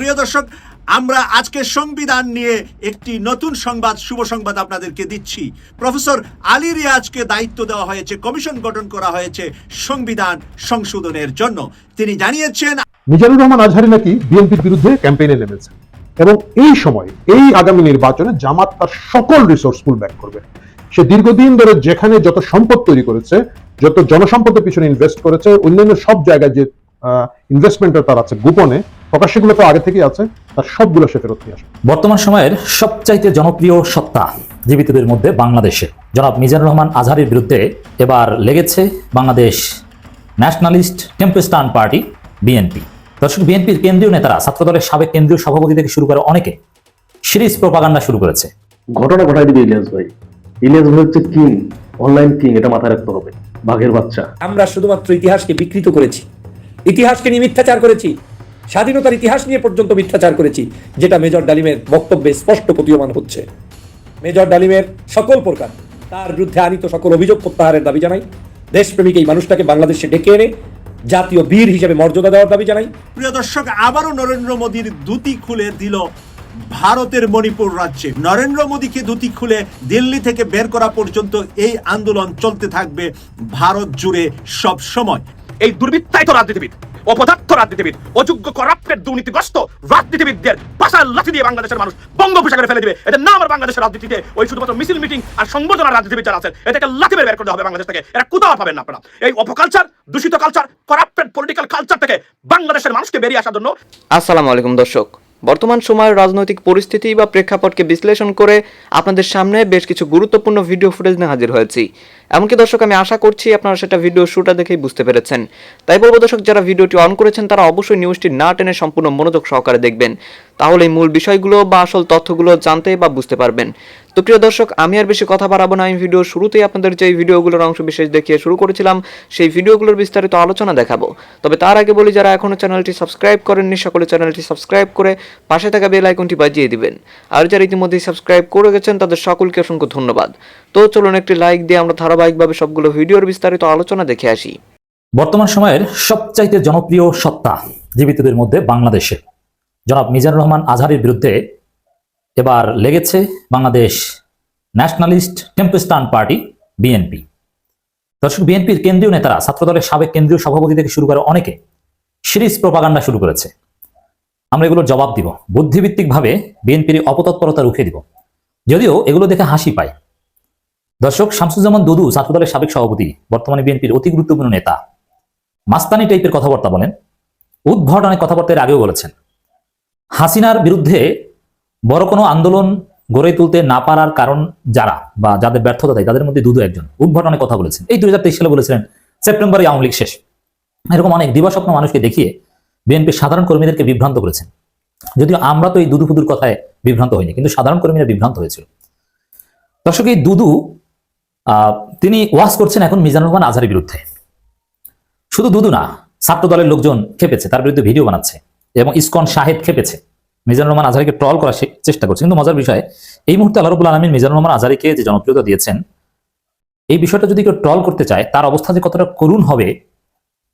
প্রিয় দর্শক, আমরা আজকে সংবিধান নিয়ে একটি নতুন সংবাদ, শুভ সংবাদ আপনাদেরকে দিচ্ছি। প্রফেসর আলী রিয়াজকে দায়িত্ব দেওয়া হয়েছে, কমিশন গঠন করা হয়েছে সংবিধান সংশোধনের জন্য। তিনি জানিয়েছেন, মিজানুর রহমান আজহারি নাকি বিএনপির বিরুদ্ধে ক্যাম্পেইনে নেমেছেন। এবং এই সময়, এই আগামী নির্বাচনে জামাত তার সকল রিসোর্স ফুল ব্যাক করবে। সে দীর্ঘদিন ধরে যেখানে যত সম্পদ তৈরি করেছে, যত জনসম্পদের পিছনে ইনভেস্ট করেছে, অন্যান্য সব জায়গায় যে ইনভেস্টমেন্টের তার আছে গোপনে প্রকাশ্যগুলো তো আগে থেকেই আছে তার সবগুলো সে ফেরত নিয়ে আসবে। বর্তমান সময়ের সবচাইতে জনপ্রিয় সত্তা জীবিতদের মধ্যে বাংলাদেশে। জনাব মিজানুর রহমান আজহারের বিরুদ্ধে এবার লেগেছে বাংলাদেশ ন্যাশনালিস্ট টেম্পেস্টান পার্টি বিএনপি। দর্শক বিএনপির কেন্দ্রীয় নেতারা ছাত্রদলের সাবেক কেন্দ্রীয় সভাপতি থেকে শুরু করে অনেকে সিরিজ প্রপাগান্ডা শুরু করেছে। ঘটনা ঘটাই দিবে ইলিয়াস ভাই। ইলিয়াস ভাই হচ্ছে কিং অনলাইন কিং এটা মাথায় রাখতে হবে বাঘের বাচ্চা। আমরা শুধুমাত্র ইতিহাসকে বিকৃত করেছি ইতিহাসকে নিয়ে মিথ্যাচার করেছি স্বাধীনতার ইতিহাস নিয়ে পর্যন্ত মিথ্যাচার করেছি, যেটা মেজর ডালিমের বক্তব্যে স্পষ্ট প্রতীয়মান হচ্ছে। মেজর ডালিমের সকল প্রকার, তার বিরুদ্ধে আনিত সকল অভিযোগ প্রত্যাহারের দাবি জানাই। দেশপ্রেমিক এই মানুষটাকে বাংলাদেশে ডেকে এনে জাতীয় বীর হিসেবে মর্যাদা দেওয়ার দাবি জানাই। প্রিয় দর্শক, আবারও নরেন্দ্র মোদীর দুটি খুলে দিল ভারতের মণিপুর রাজ্যে। নরেন্দ্র মোদীকে দুটি খুলে দিল্লি থেকে বের করা পর্যন্ত এই আন্দোলন চলতে থাকবে ভারত জুড়ে সব সময় এই দুর্বৃত্তায়িত রাজনীতিবিদ, অপদার্থ রাজনীতিবিদ, অযোগ্য করাপ্টের দুর্নীতিগ্রস্ত রাজনীতিবিদদের পাশার লাঠি দিয়ে বাংলাদেশের মানুষ বঙ্গোপসাগরে ফেলে দিবে। এটা না আমার বাংলাদেশের রাজনীতিতে ওই শুধুমাত্র মিছিল, মিটিং আর সংবর্ধনার রাজনীতিবিদ যারা আছেন এটাকে লাঠি বের করতে হবে বাংলাদেশ থেকে। এরা কোথাও পাবেন না আপনারা। এই অপকালচার, দূষিত কালচার, করাপ্টেড পলিটিক্যাল কালচার থেকে বাংলাদেশের মানুষকে বেরিয়ে আসার জন্য আসসালামু আলাইকুম দর্শক। বর্তমান সময়ের রাজনৈতিক পরিস্থিতি বা প্রেক্ষাপটকে বিশ্লেষণ করে আপনাদের সামনে বেশ কিছু গুরুত্বপূর্ণ ভিডিও ফুটেজ নিয়ে হাজির হয়েছি। এমনকি দর্শক, আমি আশা করছি আপনারা সেটা ভিডিও শুটা দেখেই বুঝতে পেরেছেন। তাই বলব দর্শক, যারা ভিডিওটি অন করেছেন, তারা অবশ্যই নিউজটি না টেনে সম্পূর্ণ মনোযোগ সহকারে দেখবেন। তাহলে মূল বিষয়গুলো বা আসল তথ্যগুলো জানতে বা বুঝতে পারবেন। তো প্রিয় দর্শক, আমি আর বেশি কথা বাড়াবো না। আমি ভিডিও শুরুতেই আপনাদের যে ভিডিওগুলোর অংশ বিশেষ দেখিয়ে শুরু করেছিলাম, সেই ভিডিওগুলোর বিস্তারিত আলোচনা দেখাবো। তবে তার আগে বলি, যারা এখনও চ্যানেলটি সাবস্ক্রাইব করেননি, সকলে চ্যানেলটি সাবস্ক্রাইব করে পাশে থাকা বেল আইকনটি বাজিয়ে দিবেন। আর যারা ইতিমধ্যেই সাবস্ক্রাইব করে গেছেন, তাদের সকলকে অসংখ্য ধন্যবাদ। তো চলুন একটি লাইক দিয়ে আমরা ধারাবাহিকভাবে সবগুলো ভিডিওর বিস্তারিত আলোচনা দেখে আসি। বর্তমান সময়ের সবচাইতে জনপ্রিয় সত্তা, জীবিতদের মধ্যে বাংলাদেশে। জনাব মিজানুর রহমান আজহারের বিরুদ্ধে এবার লেগেছে বাংলাদেশ ন্যাশনালিস্ট টেম্পেস্টান পার্টি, বিএনপি। দর্শক, বিএনপির কেন্দ্রীয় নেতারা, ছাত্রদলের সাবেক কেন্দ্রীয় সভাপতি থেকে শুরু করে অনেকে সিরিজ প্রপাগান্ডা শুরু করেছে। আমরা এগুলোর জবাব দিব। বুদ্ধিভিত্তিকভাবে বিএনপির অপতৎপরতা রুখে দিব। যদিও এগুলো দেখে হাসি পায়। দর্শক, শামসুজ্জামান দুদু, ছাত্রদলের সাবেক সভাপতি, বর্তমানে বিএনপির অতি গুরুত্বপূর্ণ নেতা। মাস্তানি টাইপের কথাবার্তা বলেন। উদ্ভট অনেক কথাবার্তা এর আগেও বলেছেন। হাসিনার বিরুদ্ধে বড় কোনো আন্দোলন গড়ে তুলতে না পারার কারণ যারা বা যাদের ব্যর্থতা দেয় তাদের মধ্যে দুদু একজন। উদ্ভট অনেক কথা বলেছেন। এই দুই সালে বলেছিলেন, সেপ্টেম্বরে আওয়ামী লীগ শেষ। এরকম অনেক দিবাস্বপ্ন মানুষকে দেখিয়ে বিএনপির সাধারণ কর্মীদেরকে বিভ্রান্ত করেছেন। যদিও আমরা তো এই দুদু ফুদুর কথায় বিভ্রান্ত হইনি, কিন্তু সাধারণ কর্মীরা বিভ্রান্ত হয়েছিল। দর্শক, এই দুদু তিনি ওয়াজ করছেন এখন মিজানুর রহমান আজহারের বিরুদ্ধে। শুধু দুদু না ছাত্র দলের লোকজন খেপেছে, তার বিরুদ্ধে ভিডিও বানাচ্ছে। এবং ইসকন শাহেদ খেপেছে। মিজানুর রহমান আজহারিকে ট্রল করার চেষ্টা করছে। কিন্তু মজার বিষয়, এই মুহূর্তে আল্লাহ রবুল আলমিন মিজানুর রহমান আজহারিকে যে জনপ্রিয়তা দিয়েছেন, এই বিষয়টা যদি কেউ ট্রল করতে চায়, তার অবস্থা যে কতটা করুণ হবে,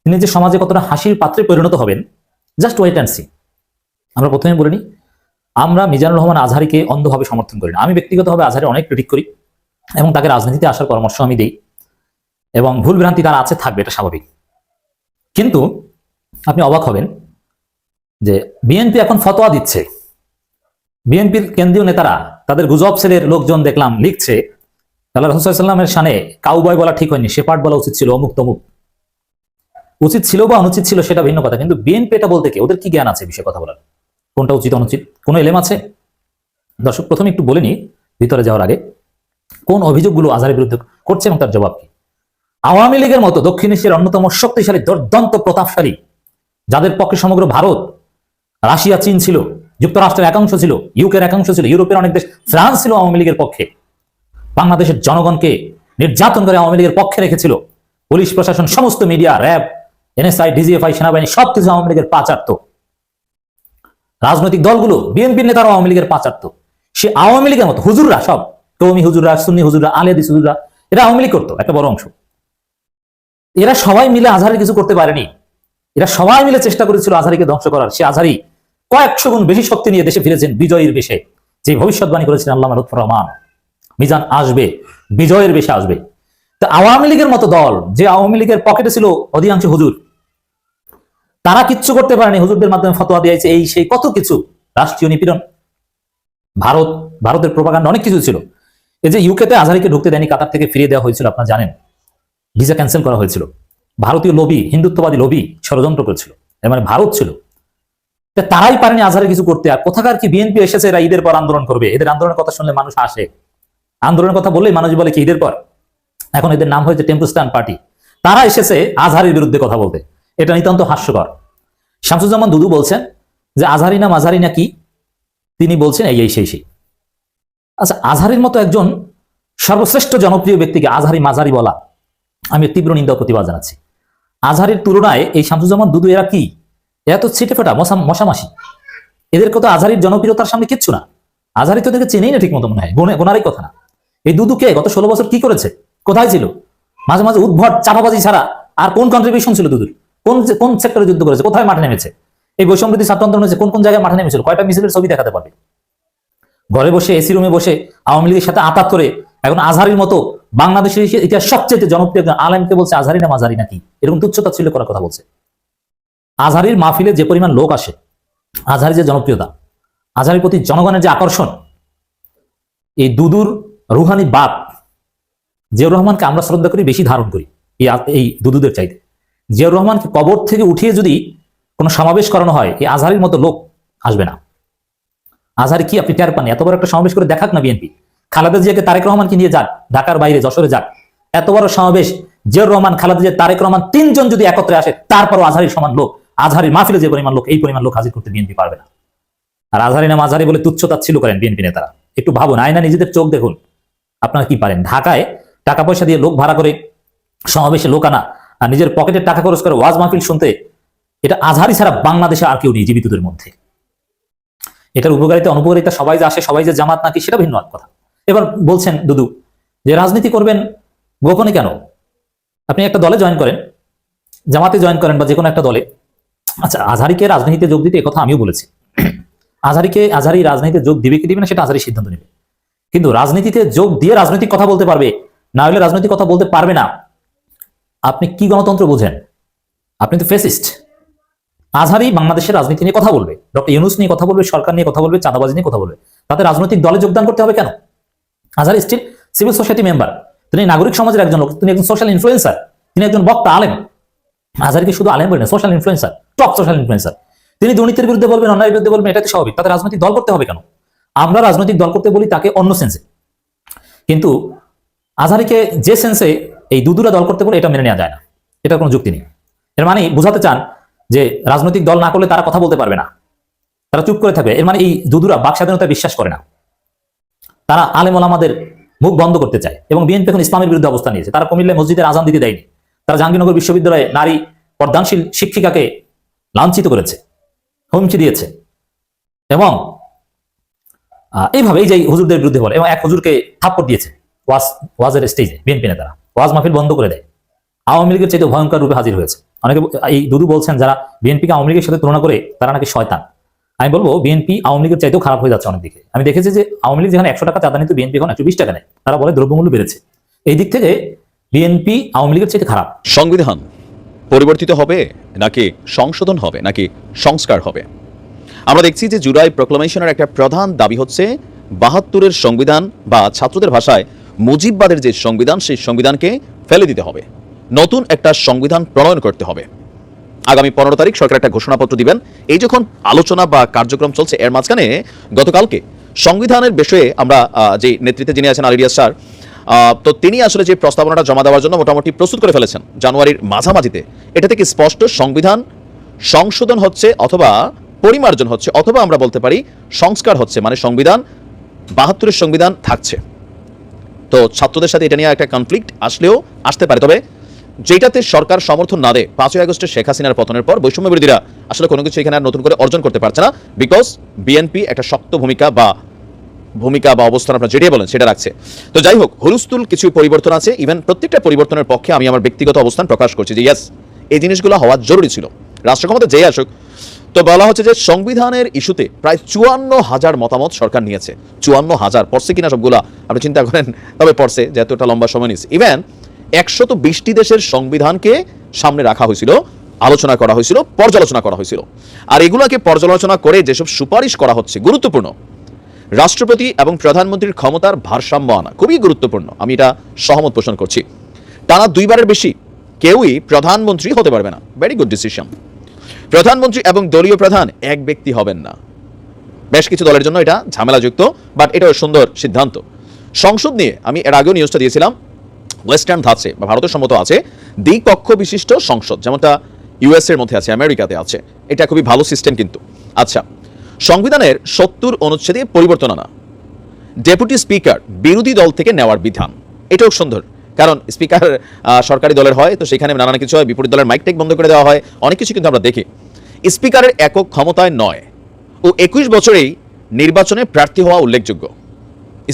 তিনি যে সমাজে কতটা হাসির পাত্রে পরিণত হবেন জাস্ট ওয়েট অ্যান্ড সি আমরা প্রথমে বলিনি আমরা মিজানুর রহমান আজহারিকে অন্ধভাবে সমর্থন করি না। আমি ব্যক্তিগতভাবে আজহারি অনেক ক্রিটিক করি এবং তাকে রাজনীতিতে আসার পরামর্শ আমি দিই এবং ভুল ভ্রান্তি তার আছে, থাকবে, এটা স্বাভাবিক। কিন্তু আপনি অবাক হবেন যে বিএনপি এখন ফতোয়া দিচ্ছে। বিএনপির কেন্দ্রীয় নেতারা তাদের গুজব সেলের লোকজন দেখলাম লিখছে, আল্লাহ রসুল্লাহামের সানে কাউবয় বলা ঠিক হয়নি সেপাট বলা উচিত ছিল, অমুক তমুক। উচিত ছিল বা অনুচিত ছিল সেটা ভিন্ন কথা, কিন্তু বিএনপি এটা বলতে কি? ওদের কি জ্ঞান আছে বিষয়ে কথা বলার? কোনটা উচিত, অনুচিত? কোনো এলেম আছে? দর্শক, প্রথমে একটু বলে নি, ভিতরে যাওয়ার আগে। কোন অভিযোগগুলো আজহারের বিরুদ্ধে করছে এবং তার জবাব কি? আওয়ামী লীগের মতো দক্ষিণ এশিয়ার অন্যতম শক্তিশালী, দুর্দান্ত প্রতাপশালী, যাদের পক্ষে সমগ্র ভারত রাশিয়া, চীন ছিল, যুক্তরাষ্ট্রের একাংশ ছিল, ইউকের একাংশ ছিল, ইউরোপের অনেক দেশ, ফ্রান্স ছিল আওয়ামী লীগের পক্ষে। বাংলাদেশের জনগণকে নির্যাতন করে আওয়ামী লীগের পক্ষে রেখেছিল। পুলিশ প্রশাসন, সমস্ত মিডিয়া, র্যাব, এনএসআই, ডিজিএফআই, সেনাবাহিনী, সবকিছু আওয়ামী লীগের পাচারত। রাজনৈতিক দলগুলো, বিএনপির নেতারা আওয়ামী লীগের পাচারত। সে আওয়ামী লীগের মতো হুজুররা সব কৌমি হুজুররা, সুন্নি হুজুররা আলিয়াদিস হুজুররা, এরা আওয়ামী লীগ করতো, একটা বড় অংশ। এরা সবাই মিলে আজহারি কিছু করতে পারেনি। এরা সবাই মিলে চেষ্টা করেছিল আজহারিকে ধ্বংস করার। সে আজহারি কয়েকশো গুণ বেশি শক্তি নিয়ে দেশে ফিরেছেন বিজয়ের বেশে। যে ভবিষ্যৎবাণী করেছেন আল্লাহ লুৎফর রহমান। মিজান আসবে, বিজয়ের বেশে আসবে। তা আওয়ামী লীগের মতো দল, যে আওয়ামী লীগের পকেটে ছিল অধিকাংশ হুজুর, তারা কিচ্ছু করতে পারেনি। হুজুরদের মাধ্যমে ফতোয়া দিয়েছে এই সেই কত কিছু। রাষ্ট্রীয় নিপীড়ন, ভারত, ভারতের প্রপাগান্ডা অনেক কিছু ছিল। এই যে ইউকেতে আজহারিকে ঢুকতে দেয়নি, কাতার থেকে ফিরিয়ে দেওয়া হয়েছিল, আপনারা জানেন। ভিসা ক্যান্সেল করা হয়েছিল। ভারতীয় লবি হিন্দুত্ববাদী লবি ষড়যন্ত্র করেছিল। মানে ভারত ছিল। তারাই পারেনি আজহারে কিছু করতে। আর কোথাকার কি বিএনপি এসেছে এরা ঈদের পর আন্দোলন করবে? এদের আন্দোলনের কথা শুনলে মানুষ আসে আন্দোলনের কথা বললেই মানুষ বলে কি ঈদের পর? এখন এদের নাম হয়েছে টেম্পুস্টান পার্টি। তারা এসেছে আজহারের বিরুদ্ধে কথা বলতে। এটা নিতান্ত হাস্যকর। শামসুজ্জামান দুদু বলছেন যে আজহারি না মাঝারি না কি? তিনি বলছেন এই এই, সেই সেই। আচ্ছা আজহারির মতো একজন সর্বশ্রেষ্ঠ জনপ্রিয় ব্যক্তিকে আজহারি মাঝারি বলা আমি তীব্র নিন্দা প্রতিবাদ জানাচ্ছি। আজহারির তুলনায় এই শামসুজ্জামান দুদু এরা কি? এরা তো ছিটে ফেটা, মশা মশামাসি। এদের কত আজহারির জনপ্রিয়তার সামনে কিচ্ছু না। আজহারি তো এদেরকে চেনেই না ঠিক মতো মনে হয় গোনারই কথা না। এই দুদুকে গত ষোলো বছর কি করেছে? কোথায় ছিল? মাঝে মাঝে উদ্ভট চাপাবাজি ছাড়া আর কোন কন্ট্রিবিউশন ছিল দুদুর? কোন কোন সেক্টরে যুদ্ধ করেছে? কোথায় মাঠে নেমেছে? এই বৈষম্যবৃদ্ধি ছাত্র আন্দোলন হয়েছে, কোন কোন জায়গায় মাঠে নেমেছিল? কয়টা মিছিলের ছবি দেখাতে পারবে? ঘরে বসে এসি রুমে বসে আওয়ামী লীগের সাথে আতাত করে এখন আজহারির মতো বাংলাদেশের ইতিহাস সবচেয়ে জনপ্রিয় আলেমকে বলছে আজহারি না মাঝারি নাকি? এরকম তুচ্ছতা ছিল করার কথা বলছে। আজহারির মাহফিলে যে পরিমাণ লোক আসে আজহারির যে জনপ্রিয়তা, আজহারির প্রতি জনগণের যে আকর্ষণ, এই দুদুর রুহানি বাপ, জিয়াউর রহমানকে আমরা শ্রদ্ধা করি, বেশি ধারণ করি এই দুদুদের চাইতে। জিয়াউর রহমানকে কবর থেকে উঠিয়ে যদি কোনো সমাবেশ করানো হয়, এই আজহারির মতো লোক আসবে না। আজহারি কি আপনি টের পাননি? এত বড় একটা সমাবেশ করে দেখাক না বিএনপি। খালেদা জিয়াকে তারেক রহমানকে নিয়ে যাক, ঢাকার বাইরে, যশোরে যাক। এত বড় সমাবেশ, জিয়াউর রহমান, খালেদা জিয়া, তারেক রহমান তিনজন যদি একত্রে আসে, তারপরও আজহারির সমান লোক, আজহারির মাহফিলে যে পরিমাণ লোক, এই পরিমাণ লোক হাজির করতে বিএনপি পারবে না। আর আজহারি নাম আজহারি বলে তুচ্ছ তাচ্ছিল্য করেন বিএনপি নেতারা। একটু ভাবুন, আয়না নিজেদের চোখ দেখুন, আপনারা কি পারেন? ঢাকায় টাকা পয়সা দিয়ে লোক ভাড়া করে সমাবেশে লোক আনা আর নিজের পকেটের টাকা খরচ করে ওয়াজ মাহফিল শুনতে, এটা আজহারি ছাড়া বাংলাদেশে আর কেউ নেই জীবিতদের মধ্যে। এটার উপকারিতা, অনুপকারিতা সবাই যে আসে, সবাই যে জামাত নাকি, সেটা ভিন্ন কথা। এবার বলছেন দুদু যে রাজনীতি করবেন গোপনে কেন? আপনি একটা দলে জয়েন করেন, জামাতে জয়েন করেন বা যে কোনো একটা দলে। আচ্ছা আজহারিকে রাজনীতিতে যোগ দিতে কথা আমিও বলেছি। আজহারিকে, আজহারি রাজনীতিতে যোগ দিবে কি দিবে না সেটা আজহারি সিদ্ধান্ত নেবে। কিন্তু রাজনীতিতে যোগ দিয়ে রাজনৈতিক কথা বলতে পারবে, না হলে রাজনৈতিক কথা বলতে পারবে না। আপনি কি গণতন্ত্র বোঝেন? আপনি তো ফেসিস্ট আজহারি বাংলাদেশের রাজনীতি নিয়ে কথা বলবে। ডক্টর ইউনুস নিয়ে কথা বলবে, সরকার নিয়ে কথা বলবে, চাঁদাবাজি নিয়ে কথা বলবে। তাতে রাজনৈতিক দলে যোগদান করতে হবে কেন? Azhari still civil society member তিনি নাগরিক সমাজের একজন লোক, তিনি একজন সোশ্যাল ইনফ্লুয়েন্সার তিনি একজন বক্তা, আলেম। আজহারিকে শুধু আলেম বলেন social influencer top social influencer তিনি দুর্নীতির বিরুদ্ধে বলবেন, অন্যায়ের বিরুদ্ধে বলবেন, এটা তো স্বাভাবিক? তাতে রাজনৈতিক দল করতে হবে কেন? আমরা রাজনৈতিক দল করতে বলি তাকে অন্য সেন্সে কিন্তু আজহারিকে যে সেন্সে এই দুদুরা দল করতে বলে, এটা মেনে নেওয়া যায় না। এটা কোনো যুক্তি নেই। এর মানে বুঝাতে চান যে রাজনৈতিক দল না করলে তারা কথা বলতে পারবে না। তারা চুপ করে থাকবে। এর মানে এই দুদুরা বাক স্বাধীনতা বিশ্বাস করে না। তারা আলেম আমাদের মুখ বন্ধ করতে চায় এবং বিএনপি এখন ইসলামের বিরুদ্ধে অবস্থান নিয়েছে। তারা কুমিল্লায় মসজিদের আজান দিতে দেয়নি। তারা জাহাঙ্গীরনগর বিশ্ববিদ্যালয়ে নারী পর্দানশীল শিক্ষিকাকে লাঞ্ছিত করেছে হুমকি দিয়েছে এবং আহ, এইভাবে এই যে হুজুরদের বিরুদ্ধে বলে এবং এক হুজুরকে থাপ্পড় দিয়েছে ওয়াজ ওয়াজের স্টেজে বিএনপি নেতারা। ওয়াজ মাহফিল বন্ধ করে দেয়। আওয়ামী লীগের চাইতে ভয়ঙ্কর রূপে হাজির হয়েছে। অনেকে এই দুদু বলছেন যারা বিএনপিকে আওয়ামী লীগের সাথে তুলনা করে তারা নাকি শয়তান। আমি বলব বিএনপি আওয়ামী লীগের চাইতেও খারাপ হয়ে যাচ্ছে অনেক দিকে আমি দেখেছি যে আওয়ামী লীগ যেখানে একশো টাকা চাঁদা নিত বিএনপি এখন একশো বিশ টাকা নেয়। তারা বলে দ্রব্যমূল্য বেড়েছে। এই দিক থেকে বিএনপি আওয়ামী লীগের চাইতে খারাপ। সংবিধান পরিবর্তিত হবে নাকি সংশোধন হবে নাকি সংস্কার হবে? আমরা দেখছি যে জুলাই প্রক্লামেশনের একটা প্রধান দাবি হচ্ছে, বাহাত্তরের সংবিধান বা ছাত্রদের ভাষায় মুজিববাদের যে সংবিধান, সেই সংবিধানকে ফেলে দিতে হবে। নতুন একটা সংবিধান প্রণয়ন করতে হবে। আগামী পনেরো তারিখ সরকার একটা ঘোষণাপত্র দিবেন। এই যখন আলোচনা বা কার্যক্রম চলছে, এর মাঝখানে গতকালকে সংবিধানের বিষয়ে আমরা যে নেতৃত্বে যিনি আছেন আলিরিয়া স্যার তো তিনি আসলে যে প্রস্তাবনাটা জমা দেওয়ার জন্য মোটামুটি প্রস্তুত করে ফেলেছেন জানুয়ারির মাঝামাঝিতে। এটা থেকে স্পষ্ট সংবিধান সংশোধন হচ্ছে অথবা পরিমার্জন হচ্ছে, অথবা আমরা বলতে পারি সংস্কার হচ্ছে মানে সংবিধান, বাহাত্তরের সংবিধান থাকছে। তো ছাত্রদের সাথে এটা নিয়ে একটা কনফ্লিক্ট আসলেও আসতে পারে। তবে যেটাতে সরকার সমর্থন না দেয়, পাঁচই আগস্টে শেখ হাসিনার পতনের পর বৈষম্য বিরোধীরা আসলে কোনো কিছু এখানে আর নতুন করে অর্জন করতে পারছে না বিকজ বিএনপি একটা শক্ত ভূমিকা বা ভূমিকা বা অবস্থান আপনার যেটাই বলেন সেটা রাখছে। তো যাই হোক, হুলস্থুল কিছু পরিবর্তন আছে। ইভেন প্রত্যেকটা পরিবর্তনের পক্ষে আমি আমার ব্যক্তিগত অবস্থান প্রকাশ করছি যে ইয়াস এই জিনিসগুলো হওয়া জরুরি ছিল। রাষ্ট্র ক্ষমতা যেই আসুক, তো বলা হচ্ছে যে সংবিধানের ইস্যুতে প্রায় চুয়ান্ন হাজার মতামত সরকার নিয়েছে। চুয়ান্ন হাজার, পড়ছে কিনা সবগুলা? আপনি চিন্তা করেন, তবে পড়ছে যেহেতু এটা লম্বা সময় নিচ্ছে ইভেন একশত বিশটি দেশের সংবিধানকে সামনে রাখা হয়েছিল, আলোচনা করা হয়েছিল, পর্যালোচনা করা হয়েছিল। আর এগুলোকে পর্যালোচনা করে যেসব সুপারিশ করা হচ্ছে, গুরুত্বপূর্ণ। রাষ্ট্রপতি এবং প্রধানমন্ত্রীর ক্ষমতার ভারসাম্য আনা খুবই গুরুত্বপূর্ণ। আমি এটা সহমত পোষণ করছি। টানা দুইবারের বেশি কেউই প্রধানমন্ত্রী হতে পারবে না। ভেরি গুড ডিসিশন প্রধানমন্ত্রী এবং দলীয় প্রধান এক ব্যক্তি হবেন না। বেশ কিছু দলের জন্য এটা ঝামেলাযুক্ত বাট এটাও সুন্দর সিদ্ধান্ত। সংসদ নিয়ে আমি এর আগেও নিউজটা দিয়েছিলাম। ওয়েস্টার্ন ধাঁচে বা ভারতের সম্মত আছে দ্বিকক্ষ বিশিষ্ট সংসদ, যেমনটা ইউএস এর মধ্যে আছে, আমেরিকাতে আছে। এটা খুবই ভালো সিস্টেম কিন্তু। আচ্ছা সংবিধানের সত্তর অনুচ্ছেদে পরিবর্তন আনা। ডেপুটি স্পিকার বিরোধী দল থেকে নেওয়ার বিধান। এটাও সুন্দর, কারণ স্পিকার সরকারি দলের হয়, তো সেখানে নানান কিছু হয়, বিপরীত দলের মাইক টেক বন্ধ করে দেওয়া হয়, অনেক কিছু কিন্তু আমরা দেখি। স্পিকারের একক ক্ষমতায় নয়। ও একুশ বছরেই নির্বাচনে প্রার্থী হওয়া উল্লেখযোগ্য।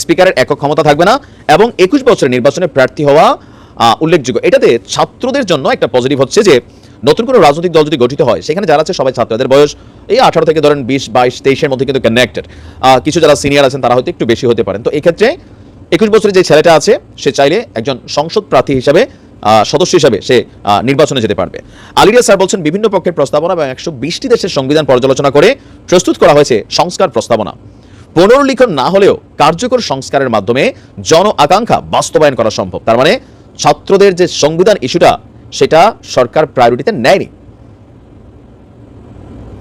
স্পিকারের একক ক্ষমতা থাকবে না এবং একুশ বছরের নির্বাচনে প্রার্থী হওয়া উল্লেখযোগ্য। এটাতে ছাত্রদের জন্য একটা পজিটিভ হচ্ছে যে, নতুন কোনো রাজনৈতিক দল যদি গঠিত হয়, সেখানে যারা আছে সবাই ছাত্রদের বয়স, এই আঠারো থেকে ধরেন বিশ, বাইশ, তেইশের মধ্যে কিন্তু কানেক্টেড কিছু যারা সিনিয়র আছেন, তারা হয়তো একটু বেশি হতে পারেন। তো এক্ষেত্রে একুশ বছরের যে ছেলেটা আছে, সে চাইলে একজন সংসদ প্রার্থী হিসাবে সদস্য হিসাবে সে নির্বাচনে যেতে পারবে। আলিরিয়া স্যার বলছেন, বিভিন্ন পক্ষের প্রস্তাবনা এবং একশো বিশটি দেশের সংবিধান পর্যালোচনা করে প্রস্তুত করা হয়েছে সংস্কার প্রস্তাবনা। পুনর্লিখন না হলেও কার্যকর সংস্কারের মাধ্যমে জন আকাঙ্ক্ষা বাস্তবায়ন করা সম্ভব। তার মানে ছাত্রদের যে সংবিধান ইস্যুটা, সেটা সরকার প্রায়োরিটিতে নেয়নি।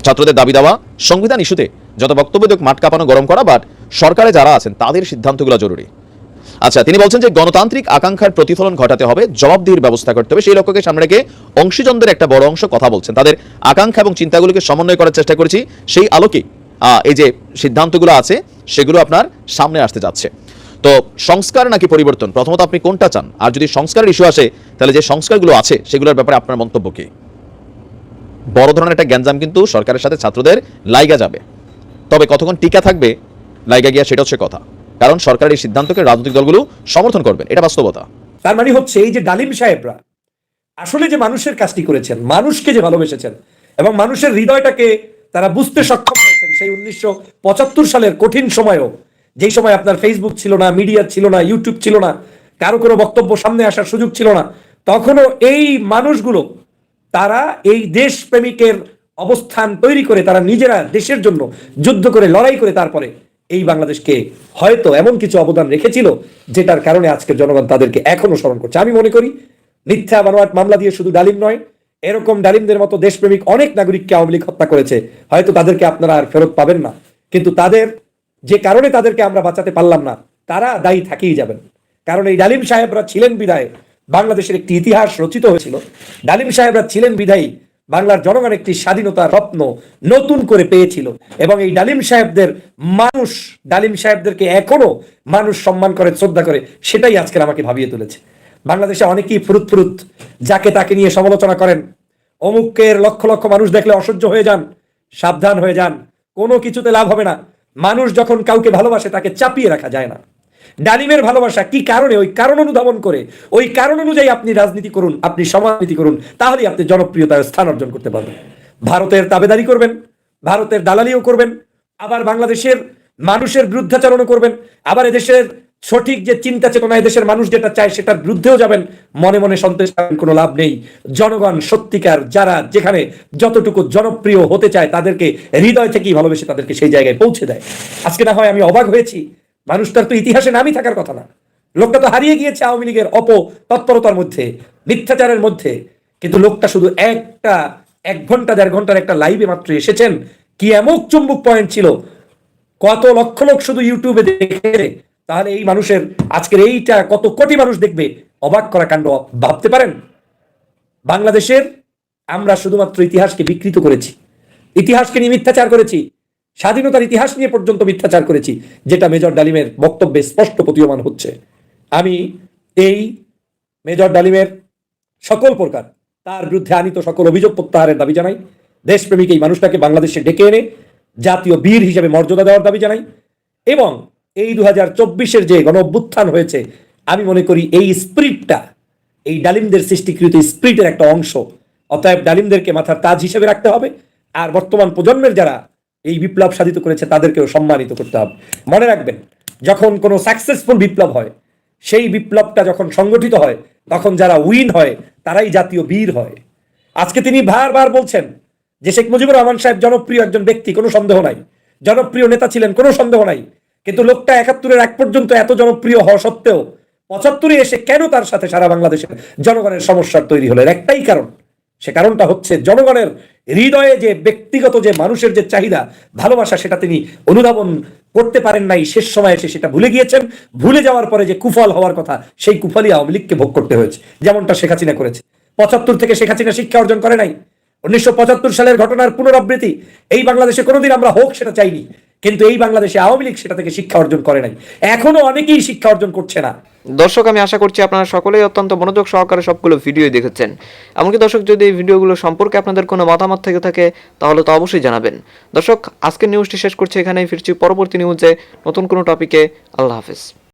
ছাত্রদের দাবি দেওয়া, সংবিধান ইস্যুতে যত বক্তব্য দেখ মাঠ কাঁপানো, গরম করা বাট সরকারে যারা আছেন, তাদের সিদ্ধান্তগুলো জরুরি। আচ্ছা তিনি বলছেন যে গণতান্ত্রিক আকাঙ্ক্ষার প্রতিফলন ঘটাতে হবে, জবাবদিহির ব্যবস্থা করতে হবে, সেই লক্ষ্যকে সামনে রেখে অংশীজনদের একটা বড় অংশ কথা বলছেন। তাদের আকাঙ্ক্ষা এবং চিন্তাগুলোকে সমন্বয় করার চেষ্টা করেছি, সেই আলোকে এই যে সিদ্ধান্তগুলো আছে, সেগুলো আপনার সামনে আসতে যাচ্ছে। তো সংস্কার নাকি পরিবর্তন? প্রথমত আপনি কোনটা চান? আর যদি সংস্কারের ইস্যু আসে, তাহলে যে সংস্কারগুলো আছে, সেগুলোর ব্যাপারে আপনার মন্তব্য কি? বড় ধরনের একটা গ্যাঞ্জাম কিন্তু সরকারের সাথে ছাত্রদের লাইগা যাবে। তবে কতক্ষণ টিকা থাকবে, লাইগা গিয়া সেটা হচ্ছে কথা। কারণ সরকারের এই সিদ্ধান্তকে রাজনৈতিক দলগুলো সমর্থন করবেন এটা বাস্তবতা। তার মানে হচ্ছে এই যে ডালিম সাহেবরা, আসলে যে মানুষের কাজটি করেছেন, মানুষকে যে ভালোবেসেছেন, এবং মানুষের হৃদয়টাকে তারা বুঝতে সক্ষম হয়েছেন সেই উনিশশো পঁচাত্তর সালের কঠিন সময়ও। যেই সময় আপনার ফেসবুক ছিল না মিডিয়া ছিল না ইউটিউব ছিল না, কারও কোনো বক্তব্য সামনে আসার সুযোগ ছিল না, তখনও এই মানুষগুলো, তারা এই দেশ প্রেমিকের অবস্থান তৈরি করে তারা নিজেরা দেশের জন্য যুদ্ধ করে, লড়াই করে তারপরে এই বাংলাদেশকে হয়তো এমন কিছু অবদান রেখেছিল, যেটার কারণে আজকের জনগণ তাদেরকে এখনও স্মরণ করছে। আমি মনে করি, মিথ্যা বানোয়াট মামলা দিয়ে শুধু ডালিম নয় এরকম ডালিমদের মতো দেশপ্রেমিক অনেক নাগরিককে আওয়ামী লীগ হত্যা করেছে। হয়তো তাদেরকে আপনারা আর ফেরত পাবেন না। কিন্তু তাদের যে কারণে তাদেরকে আমরা বাঁচাতে পারলাম না, তারা দায়ী থাকেই যাবেন। কারণ এই ডালিম সাহেবরা ছিলেন বিদায় বাংলাদেশের একটি ইতিহাস রচিত হয়েছিল। ডালিম সাহেবরা ছিলেন বিদায়ী বাংলার জনগণ একটি স্বাধীনতার রত্ন নতুন করে পেয়েছিল। এবং এই ডালিম সাহেবদের মানুষ, ডালিম সাহেবদেরকে এখনও মানুষ সম্মান করে, শ্রদ্ধা করে, সেটাই আজকের আমাকে ভাবিয়ে তুলেছে। বাংলাদেশে অনেকেই ফুরুত ফুরুত, যাকে তাকে নিয়ে সমালোচনা করেন। অমুকের লক্ষ লক্ষ মানুষ দেখলে অসহ্য হয়ে যান, সাবধান হয়ে যান, কোনো কিছুতে লাভ হবে না। মানুষ যখন কাউকে ভালোবাসে, তাকে চাপিয়ে রাখা যায় না। ডালিমের ভালোবাসা কি কারণে? ওই কারণ অনুধাবন করে, ওই কারণ অনুযায়ী আপনি রাজনীতি করুন, আপনি সমাজনীতি করুন, তাহলেই আপনি জনপ্রিয়তার স্থান অর্জন করতে পারবেন। ভারতের তাবেদারি করবেন, ভারতের দালালিও করবেন, আবার বাংলাদেশের মানুষের বিরুদ্ধাচরণও করবেন, আবার এদেশের সঠিক যে চিন্তা চেতনা এদেশের মানুষ যেটা চায় সেটার বিরুদ্ধেও যাবেন, মনে মনে করার কোনো লাভ নেই। জনগণ, সত্যিকার যারা যেখানে যতটুকু জনপ্রিয় হতে চায়, তাদেরকে হৃদয় থেকেই ভালোবেসে তাদেরকে সেই জায়গায় পৌঁছে দেয়। আজকে না হয় আমি অবাক হয়েছি, মানুষটার তো ইতিহাসে নামই থাকার কথা না। লোকটা তো হারিয়ে গিয়েছে আওয়ামী লীগের অপ তৎপরতার মধ্যে, মিথ্যাচারের মধ্যে। কিন্তু লোকটা শুধু একটা, এক ঘণ্টা, দেড় ঘণ্টার একটা লাইভে মাত্র এসেছেন। কি এমন চুম্বক পয়েন্ট ছিল। কত লক্ষ লোক শুধু ইউটিউবে দেখে তাহলে এই মানুষের আজকের এইটা কত কোটি মানুষ দেখবে? অবাক করা কাণ্ড ভাবতে পারেন? বাংলাদেশের আমরা শুধুমাত্র ইতিহাসকে বিকৃত করেছি। ইতিহাসকে নিয়ে মিথ্যাচার করেছি। স্বাধীনতার ইতিহাস নিয়ে পর্যন্ত মিথ্যাচার করেছি, যেটা মেজর ডালিমের বক্তব্যে স্পষ্ট প্রতীয়মান হচ্ছে। আমি এই মেজর ডালিমের সকল প্রকার, তার বিরুদ্ধে আনিত সকল অভিযোগ প্রত্যাহারের দাবি জানাই। দেশপ্রেমিক এই মানুষটাকে বাংলাদেশে ডেকে এনে জাতীয় বীর হিসেবে মর্যাদা দেওয়ার দাবি জানাই। এবং এই দু হাজার চব্বিশের যে গণ অভ্যুত্থান হয়েছে, আমি মনে করি এই স্প্রিটটা, এই ডালিমদের সৃষ্টিকৃত স্প্রিটের একটা অংশ। অতএব ডালিমদেরকে মাথার তাজ হিসেবে রাখতে হবে, আর বর্তমান প্রজন্মের যারা এই বিপ্লব সাধিত করেছে, তাদেরকেও সম্মানিত করতে হবে। মনে রাখবেন, যখন কোনো সাকসেসফুল বিপ্লব হয়, সেই বিপ্লবটা যখন সংগঠিত হয়, তখন যারা উইন হয়, তারাই জাতীয় বীর হয়। আজকে তিনি বারবার বলছেন যে শেখ মুজিবুর রহমান সাহেব জনপ্রিয় একজন ব্যক্তি, কোনো সন্দেহ নাই। জনপ্রিয় নেতা ছিলেন, কোনো সন্দেহ নাই। কিন্তু লোকটা একাত্তরের এক পর্যন্ত এত জনপ্রিয় হওয়া সত্ত্বেও পঁচাত্তরে এসে কেন তার সাথে সারা বাংলাদেশের জনগণের সমস্যার তৈরি হলো? একটাই কারণ। সে কারণটা হচ্ছে জনগণের হৃদয়ে যে ব্যক্তিগত যে মানুষের যে চাহিদা, ভালোবাসা, সেটা তিনি অনুধাবন করতে পারেন নাই। শেষ সময় এসে সেটা ভুলে গিয়েছেন। ভুলে যাওয়ার পরে যে কুফল হওয়ার কথা, সেই কুফলই আওয়ামী লীগকে ভোগ করতে হয়েছে, যেমনটা শেখ হাসিনা করেছে। পঁচাত্তর থেকে শেখ হাসিনা শিক্ষা অর্জন করে নাই। উনিশশো পঁচাত্তর সালের ঘটনার পুনরাবৃত্তি, এই বাংলাদেশে কোনোদিন আমরা হোক সেটা চাইনি। কিন্তু এই বাংলাদেশে আওয়ামী লীগ সেটা থেকে শিক্ষা অর্জন করে নাই। এখনও অনেকেই শিক্ষা অর্জন করছে না। দর্শক, আমি আশা করছি আপনারা সকলেই অত্যন্ত মনোযোগ সহকারে সবগুলো ভিডিও দেখেছেন। এমনকি দর্শক, যদি এই ভিডিওগুলো সম্পর্কে আপনাদের কোনো মতামত থেকে থাকে, তাহলে তো অবশ্যই জানাবেন। দর্শক, আজকের নিউজটি শেষ করছি এখানেই, ফিরছি পরবর্তী নিউজে নতুন কোনো টপিকে আল্লাহ হাফেজ।